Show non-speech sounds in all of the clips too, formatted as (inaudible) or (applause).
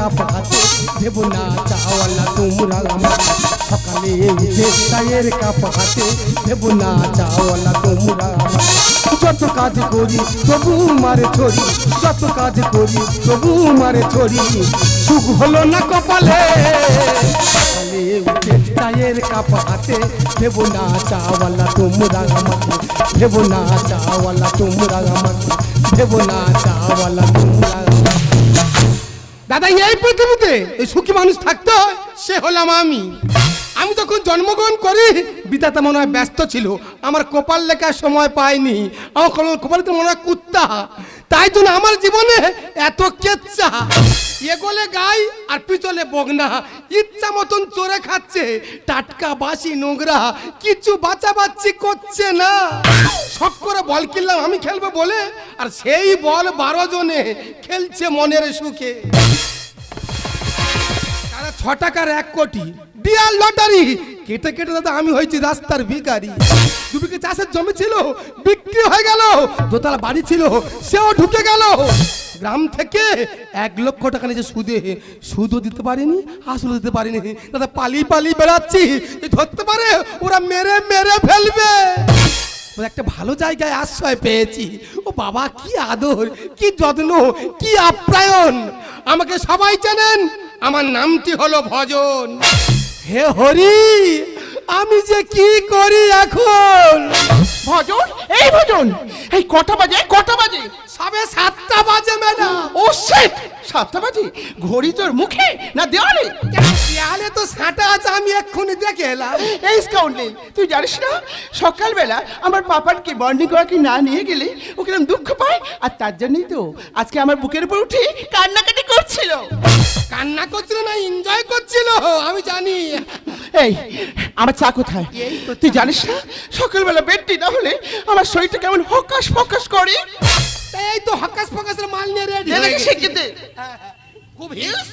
Cup হাতে দেব না চাওয়ালা তোমরা আমাকে সকালে উঠে চায়ের কাপ হাতে দেব না চাওয়ালা তোমরা আমাকে যত কাজ করি তবু মারে ছড়ি যত কাজ করি তবু মারে ছড়ি সুখ হলো না কপালে সকালে উঠে চায়ের কাপ হাতে দেব না চাওয়ালা তোমরা আমাকে দেব না চাওয়ালা তোমরা আমাকে দেব না চাওয়ালা তোমরা আমাকে দাদা, এই পৃথিবীতে এই সুখী মানুষ থাকতো সে হলাম আমি। আমি তখন জন্মগ্রহণ করি, বিধাতা মনে হয় ব্যস্ত ছিল। আমার কপাল লেখার সময় পাইনি। আমার কপাল- তো মনে হয় কুত্তা। তাই জন্য আমার জীবনে এত কেচ্ছা। এগোলে গাই আর পিছলে বগনা। ইচ্ছা মতন চোরে খাচ্ছে, টাটকা বাসি নোংরা। কিছু বাঁচা বাচ্চি করছে না। শখ করে বল কিনলাম, আমি খেলব বলে। আর সেই বল বারো জনে খেলছে মনের সুখে। ছ টাকার এক কোটি। Dear lottery. কেটে কেটে দাদা, আমি হয়েছি রাস্তার ভিখারি। দুবিকে চাষের জমি ছিল, বিক্রি হয়ে গেল। দোতলা বাড়ি ছিল, সেও ঢুকে গেল। গ্রাম থেকে এক লক্ষ টাকা নিচে সুদে। সুদও দিতে পারিনি, আসলও দিতে পারিনি। দাদা পালি পালি বেড়াচ্ছি। ধরতে পারে, ওরা মেরে মেরে ফেলবে। একটা ভালো জায়গায় আশ্রয় পেয়েছি। ও বাবা, কি আদর, কি যত্ন, কি আপ্যায়ন। আমাকে সবাই জানেন আমার নামটি হলো ভজন। হে হরি আমি যে কি করি এখন? ভজন? এই ভজন? এই কটা বাজে? কটা বাজে? সবে সাতটা বাজে ম্যাডাম সাতটা বাজে ঘড়ি তোর মুখে না দেওয়ালে? দেয়ালে তো সাঁটা আছে আমি এক্ষুনি দেখে এলাম। এই স্কাউন্ডলি তুই জানিস না সকালবেলা আমার পাপানকে বন্ডিং করাকে না নিয়ে গেলে ও কিরম দুঃখ পায়? আর তার জন্যই তো আজকে আমার বুকের উপর উঠে কান্নাকাটি করছিল। কান্না করছিল না এনজয় করছিল আমি জানি। এই আমার চা কোথায়? তুই জানিস না সকালবেলা বেডটি না হলে আমার শরীরটা কেমন হকাশ ফকাশ করে? এই তো হকাস ফকাসের মাল নিয়ে রেডি এদিকে শিখে দে। খুব হিলস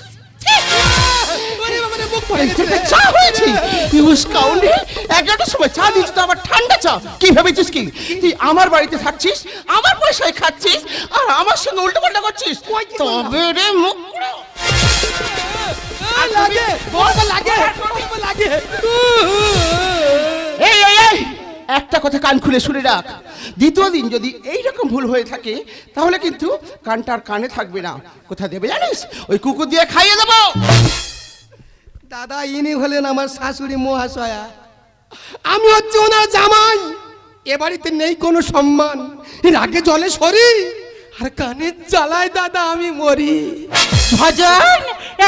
ওরে বাবা রে, মুখ পড়ে গেছে। চা হয়েছে। ইউজ কাউন্টে এগারোটার সময় চা দিচ্ছ তো আবার ঠান্ডা চা। কি ভেবেছিস কি? তুই আমার বাড়িতে থাকছিস আমার পয়সায় খাচ্ছিস আর আমার সঙ্গে উল্টো পাল্টা করছিস কি? তবে রে মুখ লাগে। বলবে লাগে। লাগে। এই এই এই। একটা কথা কান খুলে শুনে রাখ। দ্বিতীয় দিন যদি এই রকম ভুল হয়ে থাকে তাহলে কিন্তু কানটার কানে থাকবে না। কোথায় দেবে জানিস? ওই কুকুর দিয়ে খাইয়ে দেবো। দাদা ইনি হলেন আমার শাশুড়ি মহাশয়া। আমি হচ্ছে ওনার জামাই। এ বাড়িতে নেই কোনো সম্মান। এর আগে জলে সরি আর কানে জ্বালায় দাদা আমি মরি। ভজন?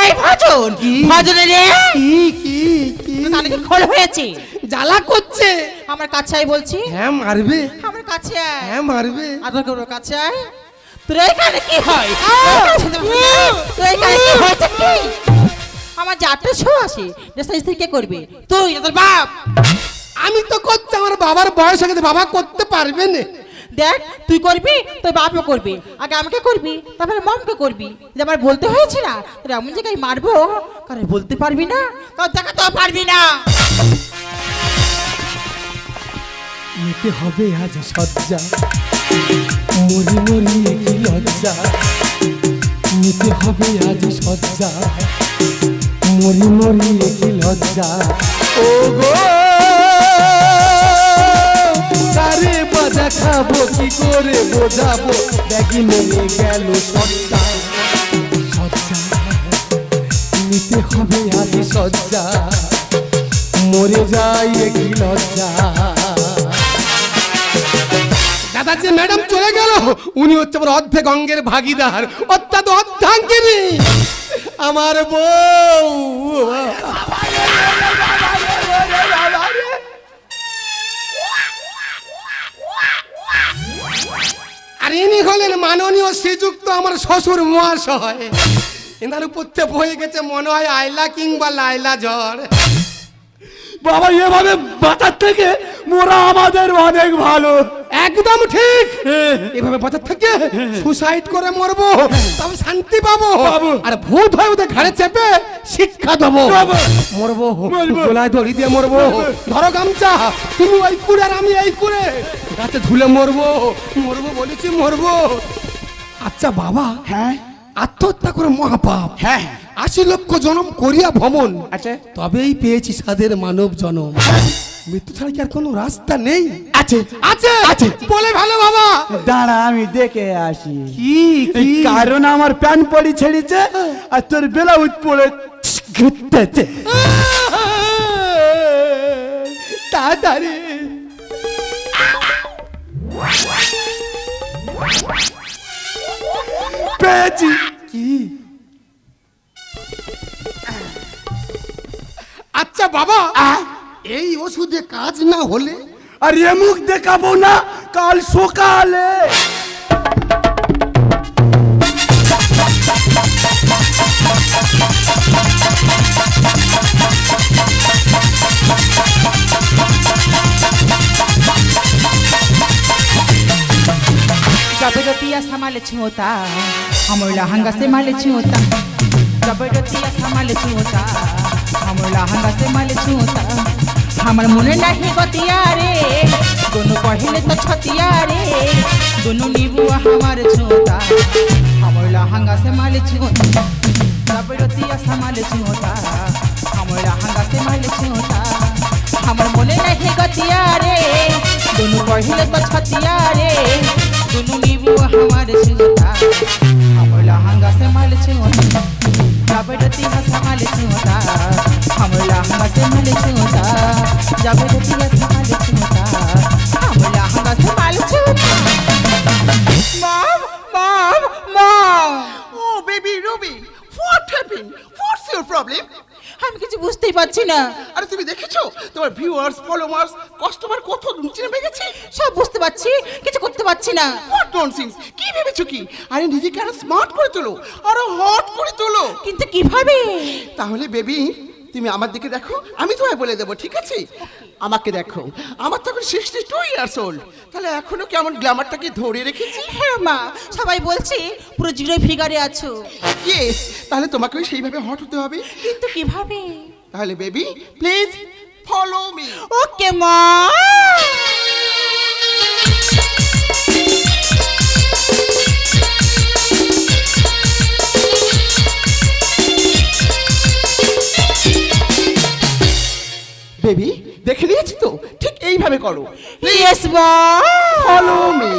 এই ভজন? ভজনে রে? কি কি কি? তাহলে কি খোল হয়েছে? জ্বালা করছে। আমার কাছে আয় বলছি। হ্যাঁ মারবে। আমার কাছে আয়। হ্যাঁ মারবে। আদর করো কাছে আয়। তোর এখানে কি হয়? তোর এখানে কি হয়েছে কি? আমার চারটে শো দেশটা স্ত্রী কে করবে? তুই তোর বাপ। আমি তো করছি আমার বাবার বয়স হয়ে গেছে বাবা করতে পারবে না। দেখ তুই করবি তোর বাপও করবি। আগে আমাকে করবি তারপরে মমকে করবি। যে আমার বলতে হয়েছে না তোর এমন জায়গায় মারবো কারণ বলতে পারবি না কারণ দেখা তো পারবি না। নিতে হবে আজ সজ্জা মরি মরি কি লজ্জা। নিতে হবে আজ সজ্জা মরি মরি কি লজ্জা। ও গো তারে বাজা খাব কি করে বোঝাবো? ব্যাগি নিয়ে গেল সজ্জা সজ্জা নিতে হবে আজ সজ্জা মরে যাই কি লজ্জা। ম্যাডাম চলে গেল। উনি হচ্ছে আমার অর্ধেক অঙ্গের ভাগিদার। অর্থাৎ অর্ধাঙ্গিনী। আমার বউ। আর ইনি হলেন মাননীয় শ্রীযুক্ত আমার শ্বশুর মহাশয়। এনার উপর বয়ে গেছে মনে হয় আইলা কিংবা লাইলা ঝড় বাবা এভাবে বাঁচার থেকে মোরা আমাদের অনেক ভালো। একদম ঠিক। এভাবে বাজার থেকে সুসাইড করে মরবো তবে শান্তি পাবো। আর ভূত হয়ে ওদের ঘাড়ে চেপে শিক্ষা দেবো। মরবো মরবো। গলায় দড়ি দিয়ে মরবো। ধরো গামছা তুমি ওই কুড়ে আর আমি এই কুড়ে। গাছে ধুলে মরবো মরবো বলেছি মরবো। আচ্ছা বাবা হ্যাঁ। আত্মহত্যা করে মহাপাপ। হ্যাঁ। আশি লক্ষ জনম করিয়া ভ্রমণ। আচ্ছা তবেই পেয়েছি সাদের মানব জনম। মৃত্যু ছাড়া কি আর কোনো রাস্তা নেই? আছে। আছে? আছে। বলে ভালো বাবা। দাঁড়া আমি দেখে আসি। কি এই কারণ আমার প্যান্ট পরি ছেড়েছে আর তোর ব্লাউজ পরে ঘুরতেছে। তাড়াতাড়ি। পেয়েছি। কি? ওষুধে কাজ না হলে আর এ মুখ দেখাবো না কাল সকালে जबरतिया संभाले होता हमर लहंगा से माले होता जबरतिया संभाले होता हमर लहंगा से माले होता আমার মনে নাহি গতিয়া রে দুনু কহিলে তো ছতিয়া রে দুনু নিবু আমার ছোতা। আমার লাহাঙ্গা সে মালে ছোতা। তারপরে রতিয়া সামালে ছোতা। আমার লাহাঙ্গা সে মালে ছোতা। আমার মনে নাহি গতিয়া রে দুনু কহিলে তো ছতিয়া রে দুনু নিবু আমার ছোতা। আমার লাহাঙ্গা সে মালে ছোতা। जबरदस्ती हंसा माल छिंगता हमर लहंगा से माल छिंगता जबरदस्ती हंसा माल छिंगता हमर लहंगा से माल छिंगता mom mom mom O baby Rabi what happen what's your problem আমি কিছু বুঝতেই পারছি না আরে তুমি দেখেছ? তোমার ভিউয়ার্স ফলোয়ার্স কাস্টমার কত নিচে নেমে গেছে? সব বুঝতে পারছি কিছু করতে পারছি না। হোয়াট ননসেন্স কি ভেবেছো কি? আরে নিজেকে আরও স্মার্ট করে তোলো আরও হট করে তোলো। কিন্তু কীভাবে? তাহলে বেবি তুমি আমার দিকে দেখো আমি তোমায় বলে দেবো ঠিক আছে? আমাকে দেখো। আমার তখন সিক্সটি টু ইয়ার্স ওল্ড তাহলে এখনও কেমন গ্ল্যামারটাকে ধরে রেখেছি? হ্যাঁ মা সবাই বলছে পুরো জিরো ফিগারে আছো। ইয়েস তাহলে তোমাকেও সেইভাবে হট হতে হবে। কিন্তু কীভাবে? তাহলে baby please follow me okay মা বেবি দেখে নিয়েছি তো? ঠিক এইভাবে করো। ইয়েস মা ফলো মি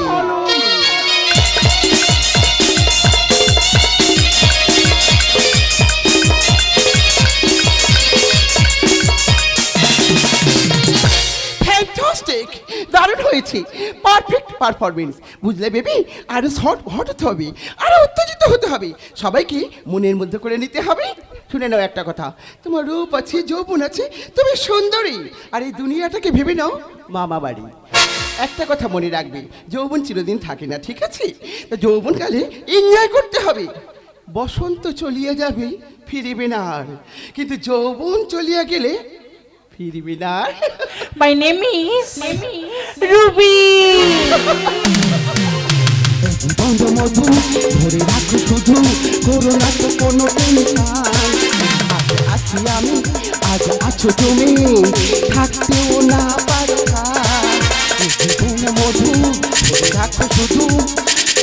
হয়েছে। পারফেক্ট পারফরমেন্স বুঝলে বেবি আরও শর্ট হতে হবে। আরও উত্তেজিত হতে হবে। সবাইকে মনের মধ্যে করে নিতে হবে। শুনে নাও একটা কথা। তোমার রূপ আছে, যৌবন আছে, তুমি সুন্দরী। আর এই দুনিয়াটাকে ভেবে নাও, মামা বাড়ি। একটা কথা মনে রাখবে, যৌবন চিরদিন থাকে না, ঠিক আছে? তো যৌবনকালে এনজয় করতে হবে। বসন্ত চলিয়া যাবে, ফিরিবে না আর। কিন্তু যৌবন চলিয়া গেলে ফিরবি না। মাই নেম ইজ রুবি বন্ধ মধু ধরে রাখো শুধু করো না তো কোনো আছি আমি আজ আছো তুমি থাকতেও না পারো জীবন মধু ধরে রাখো শুধু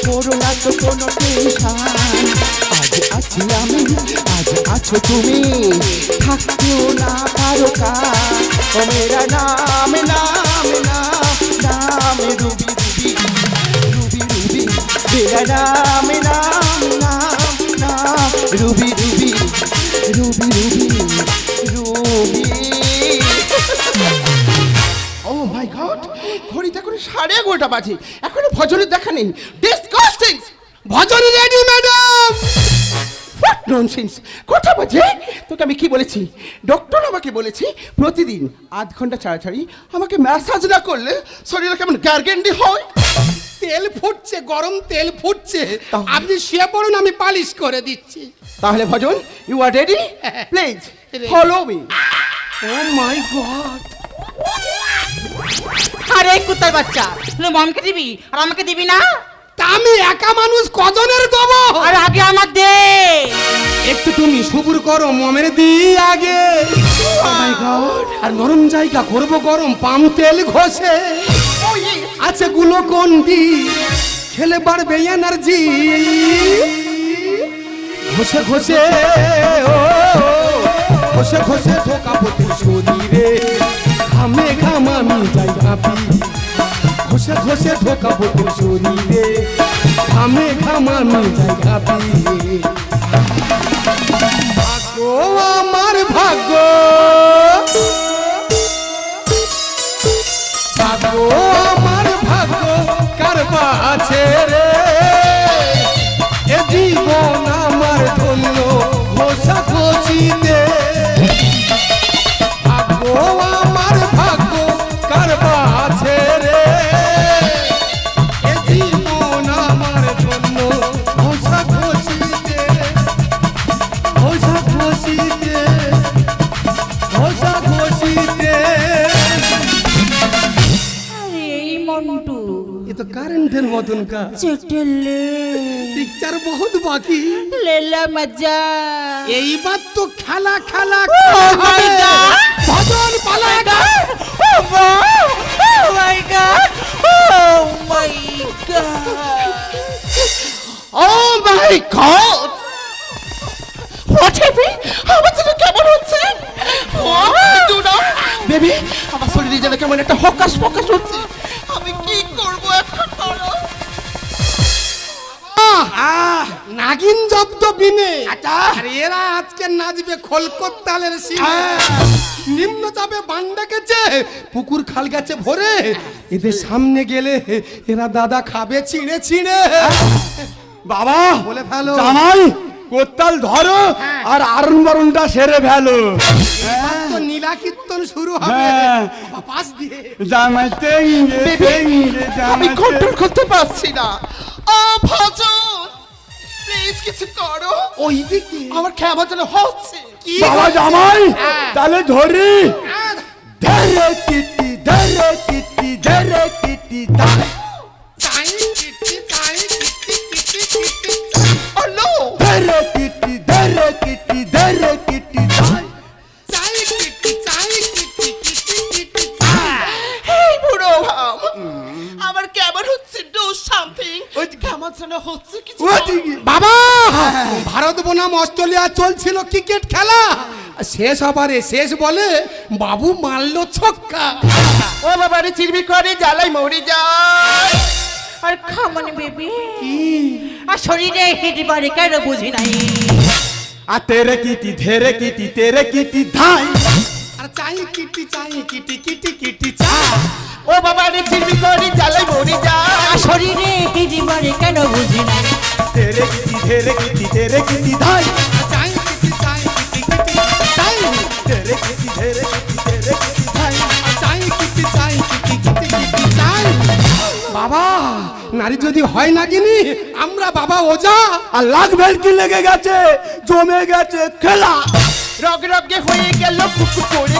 করো না তো কোনো টেনশন আছি আমি আজ আছো তুমি। থাকতেও না পারো কা। ও মেরা নাম নাম নাম, রুবি রুবি রুবি রুবি মেরা নাম নাম নাম নাম, Ruby Ruby Ruby Ruby Ruby. Oh my god ঘড়িটা করে সাড়ে এগারোটা বাজে। এখনও ভজনের দেখা নেই। Disgusting Bhajan ready madam nonsense কথা বলছে? তোকে আমি কি বলেছি? ডক্টর আমাকে বলেছে প্রতিদিন আধ ঘণ্টা ছাড়াছাড়ি আমাকে ম্যাসাজ না করলে শরীরে কেমন গ্যারগেন্ডি হয়? তেল ফুটছে গরম তেল ফুটছে। আপনি শুয়ে পড়ুন আমি পালিশ করে দিচ্ছি। তাহলে Bhajan you are ready please follow me oh my god আরে কুত্তার বাচ্চা। তুই মমকে দিবি? আর আমাকে দিবি না? আমি একা মানুষ কজনের দেবো? আর আগে আমার দে। একটু তুমি সবুর করো মমের দি আগে। গড আর নরম জায়গা করব গরম পাম তেল ঘষে। আছে গুলো কোন দি খেলে বাড়বে এনার্জি ঘষে ঘষে ও ঘষে ঘষে ধোকা পড়তে শরীরে ঘামে ঘাম আমি যাই কাঁপি। ঘষে ঘষে ধোকা পড়তে শরীরে। ঘামে ঘাম আমি যাই কাঁপি ভাগ্য আমার ये तो কারেন্টের মতন কা চটলে পিকচার বহুত বাকি লেলা মজা এইবার তো খেলা খেলা! ভজন পালা Oh my god! Oh my god! Oh my god what happen আমার কেমন হচ্ছে বেবি আমার শরীরে যেন কেমন একটা হকাশ ফকাশ হচ্ছে আমি কি করব এখন বলো? আহ নাগিন জব্দ বিনে। আর এরা আজকে নাচবে খোলকত তালের সিনে নিম্ন চাপে বান ডেকেছে পুকুর খাল গেছে ভরে। এদের সামনে গেলে এরা দাদা খাবে ছিঁড়ে ছিঁড়ে। বাবা বলে ফেলো। জামাই কোত্তাল ধরো আর আরুন বারুনটা সেরে ফেলো। এবার নীলা কীর্তন শুরু হবে। হ্যাঁ। পাশ দিয়ে। জামাই তেঙ্গে তেঙ্গে আমি কন্ট্রোল করতে পারছি না। ও ভজন প্লিজ কিছু করো। ওই দিকে আমার যেন হচ্ছে। কি বাবা জামাই হ্যাঁ। তাহলে ধরি। হ্যাঁ। ধরে কিটি ধরে কিটি ধরে কিটি ধরে চলছিল ক্রিকেট খেলা। শেষ হবারে শেষ বলে বাবু মারলো ছক্কা। ও বাবা রে চিরবি করে জ্বালাই মরি যায়। আর খামন বেবি। আর শরীরে হিট বাড়ি কেন বুঝি নাই। আর তেরে কিটি ধেরে কিটি তেরে কিটি ধাই। আর চাই কিটি চাই কিটি কিটি কিটি চাই। ও বাবা রে চিরবি করে জ্বালাই মরি যায়। আর শরীরে হিট বাড়ি কেন বুঝি নাই। তেরে কিটি ধেরে কিটি তেরে কিটি ধাই। বাবা নারী যদি হয় না কিনি আমরা বাবা ওজা আর ভেলকি লেগে গেছে জমে গেছে খেলা রগ রগে হয়ে গেল করে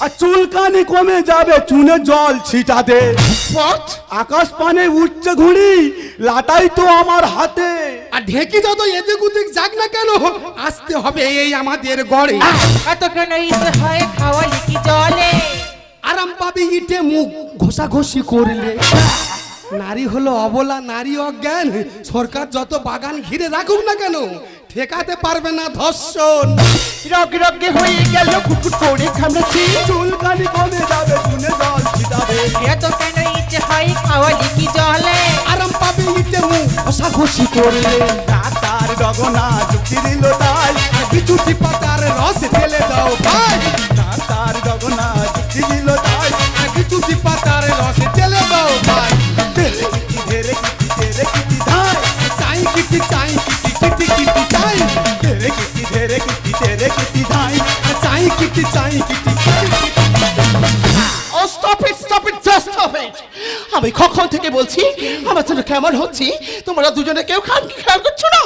আর চুলকানি কমে যাবে চুনে জল ছিটাতে আকাশ পানে উঠছে ঘুড়ি লাটাই তো আমার হাতে আর ঢেকি যত এদিক ওদিক যাক না কেন। আসতে হবে এই আমাদের গড়ে। এত কেন ইচ্ছে হয় খাওয়ালি কি জলে। আরাম পাবি ইটে মুখ ঘষাঘষি করলে। নারী হলো অবলা নারী অজ্ঞান। সরকার যত বাগান ঘিরে রাখুক না কেন ঠেকাতে পারবে না ধর্ষণ। রগ রগে হয়ে গেল কুকু করে কামড়াচ্ছে চুলকানি কমে যাবে চুনে জল ছিটাবে। এত কেন হয় খাওয়ালি কি জলে। আরাম পাবি ইটে মুখ ঘষাঘষি করলে। ডাক্তার ডগনা যুক্তি দিল তাই। আর বিচুটি পাতার রস ঢেলে দাও ভাই। ডাক্তার ডগনা যুক্তি দিল তাই। আর বিচুটি পাতার রস ঢেলে দাও ভাই। তেরে কিটি ধেরে কিটি তেরে কিটি ধাই চাই কিটি চাই কিটি কিটি কিটি চাই তেরে কিটি ধেরে কিটি তেরে কিটি ধাই চাই কিটি চাই কিটি কিটি আমি কখন থেকে বলছি? আমার জন্য কেমন হচ্ছি? তোমরা দুজনে কেউ খান খেয়াল করছ না?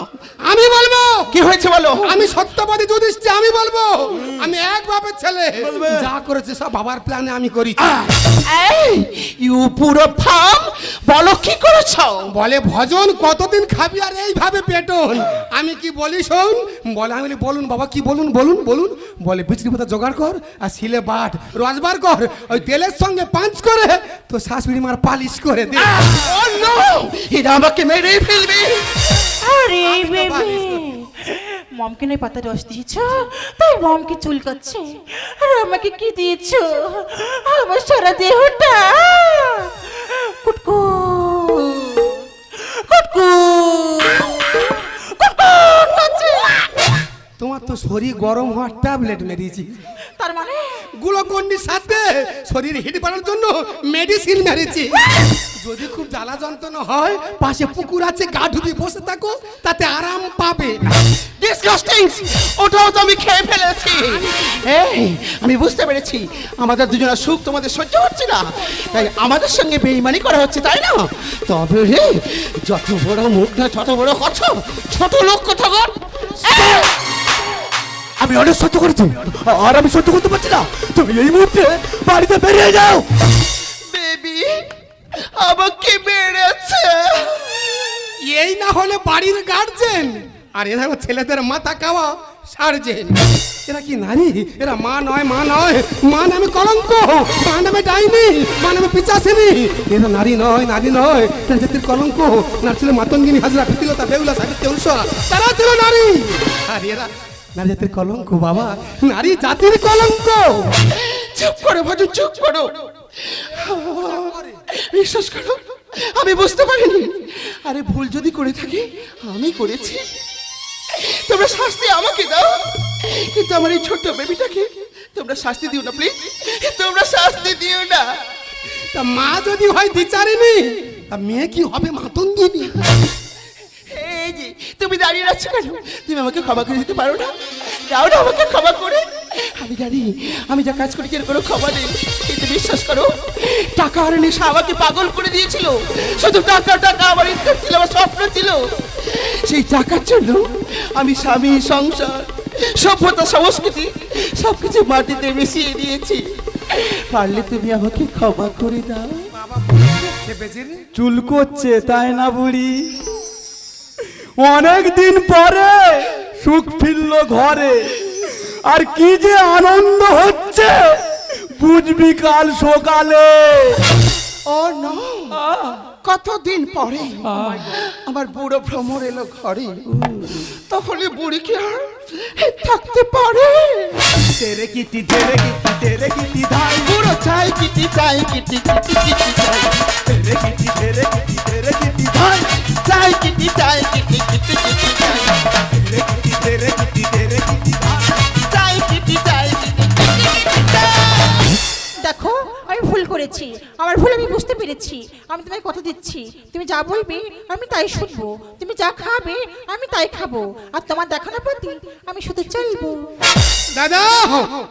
আমি বলব। কি হয়েছে বলো? আমি সত্যবাদী যুধিষ্ঠির আমি বলব। আমি এক বাপের ছেলে। যা করেছে সব বাবার প্ল্যানে আমি করি এই ইউ পুরো ফাম। বলো কি করেছ? বলে ভজন কতদিন খাবি আর এইভাবে পেটন? আমি কি বলি শোন? বলে আমি বলি বলুন বাবা কি বলুন বলুন বলুন? বলে বিচলি পাতা জোগাড় কর আর শিলে বাট রসবার কর। ওই তেলের সঙ্গে পাঁচ করে তো শাশুড়ি মার পালিশ করে দে। ও নো এরা আমাকে মেরে ফেলবে। আরে বেবি (laughs) মমকে নয় পাতা রস দিয়েছ? তাই মমকে চুলকাচ্ছে। আর আমাকে কি দিয়েছ? আমার সারা দেহটা। কুটকু। কুটকু। তোমার তো শরীর গরম হওয়ার ট্যাবলেট মানে গুলোকন্ডির সাথে শরীর হিট বাড়ার জন্য মেডিসিন মেরেছি। যদি খুব জ্বালা যন্ত্রণা হয়, পাশে পুকুর আছে, গা ডুবি বসে থাকো, তাতে আরাম পাবে। ডিসগাস্টিং ওটাও তো আমি খেয়ে ফেলেছি। এই, আমি বুঝতে পেরেছি। আমাদের দুজনের সুখ তোমাদের সহ্য হচ্ছে না। তাই আমাদের সঙ্গে বেইমানি করা হচ্ছে, তাই না? তবে রে, যত বড় মুখ না, তত বড় কথা, ছোট লোক কথা বল আমি অনেক সহ্য করেছি। আর আমি সহ্য করতে পারছি না। তুমি এই মুহূর্তে বাড়িতে বেরিয়ে যাও। বেবি আমাকে মেরেছে। এই না হলে বাড়ির গার্জেন আর এরা ছেলেদের মাথা খাওয়া সার্জেন এরা কি নারী? এরা মা নয় মা নয়। মা নামে কলঙ্ক মা নামে ডাইনি মা নামে পিচাসিনি এরা নারী নয় নারী নয়। তার জাতির কলঙ্ক। না ছিল মাতঙ্গিনী হাজরা পিতিলতা বেউলা সাবিত্রী অনুসরা তারা ছিল নারী। আর এরা নারী জাতির কলঙ্ক বাবা। নারী জাতির কলঙ্ক। চুপ করো ভজন চুপ করো। বিশ্বাস করো আমি বুঝতে পারিনি। আরে ভুল যদি করে থাকি আমি করেছি। তোমরা শাস্তি আমাকে দাও। কিন্তু আমার এই ছোট্ট বেবিটাকে তোমরা শাস্তি দিও না প্লিজ তোমরা শাস্তি দিও না। তা মা যদি হয় বিচারিনি তা মেয়ে কি হবে মাতঙ্গিনী এই যে তুমি দাঁড়িয়ে আছো কেন? তুমি আমাকে ক্ষমা করে দিতে পারো না? দাও না আমাকে ক্ষমা করে। আমি জানি, আমি যা কাজ করি এর কোনো ক্ষমা নেই। কিন্তু বিশ্বাস করো টাকা আর নেশা আমাকে পাগল করে দিয়েছিল। শুধু টাকা টাকা আমার ইচ্ছা ছিল, আমার স্বপ্ন ছিল। সেই টাকার জন্য আমি স্বামী, সংসার, সভ্যতা, সংস্কৃতি সব কিছু মাটিতে মিশিয়ে দিয়েছি। পারলে তুমি আমাকে ক্ষমা করে দাও। চুল করছে, তাই না বুড়ি? অনেক দিন পরে সুখ ফিরল ঘরে। আর কি যে আনন্দ হচ্ছে বুঝবি কাল সকালে। ও নো কতদিন পরে আমার বুড়ো ভ্রমর এলো ঘরে। তখন এই বুড়ি কি আর থাকতে পারে? তেরে কিটি তেরে কিটি তেরে কিটি ধাই। বুড়ো চাই কিটি চাই কিটি কিটি কিটি চাই। তেরে আমি তোমায় কথা দিচ্ছি? তুমি যা বলবে আমি তাই শুনব। তুমি যা খাবে আমি তাই খাব। আর তোমার দেখানো প্রতি আমি শুধু চলবো দাদা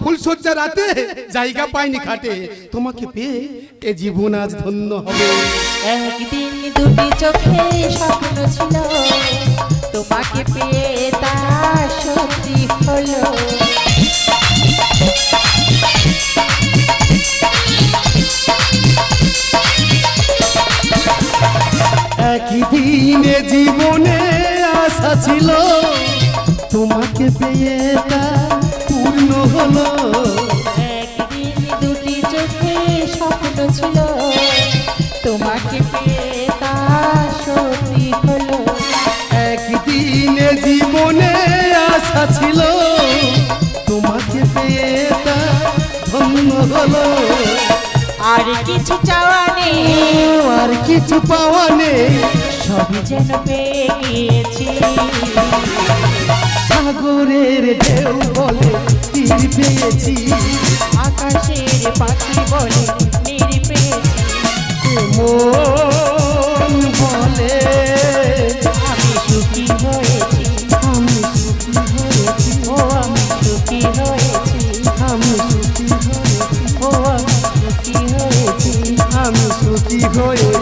ফুলসজ্জা রাতে জায়গা পাইনি খাটে। তোমাকে পেয়ে এ জীবন আজ ধন্য হবে? একদিন দুটি চোখে স্বপ্ন ছিল। তোমাকে পেয়ে তা সত্যি পেয়ে তা পূর্ণ হলো। একদিন দুটি চোখে স্বপ্ন ছিল তোমাকে পেয়ে তা সত্যি হলো। একদিনে জীবনে আশা ছিল তোমাকে পেয়ে তা ধন্য হলো। আর কিছু চাওয়া নেই। আর কিছু পাওয়া নেই। সবই যেন পেয়ে গিয়েছি। সাগরের ঢেউ বলে তীর পেয়েছি। আকাশের পাখি বলে নীর পেয়েছি। মন বলে আমি সুখী হয়েছি আমি সুখী হয়েছি ও আমি সুখী হয়েছি আমি সুখী হয়েছি ও আমি সুখী হয়েছি আমি সুখী হয়েছি।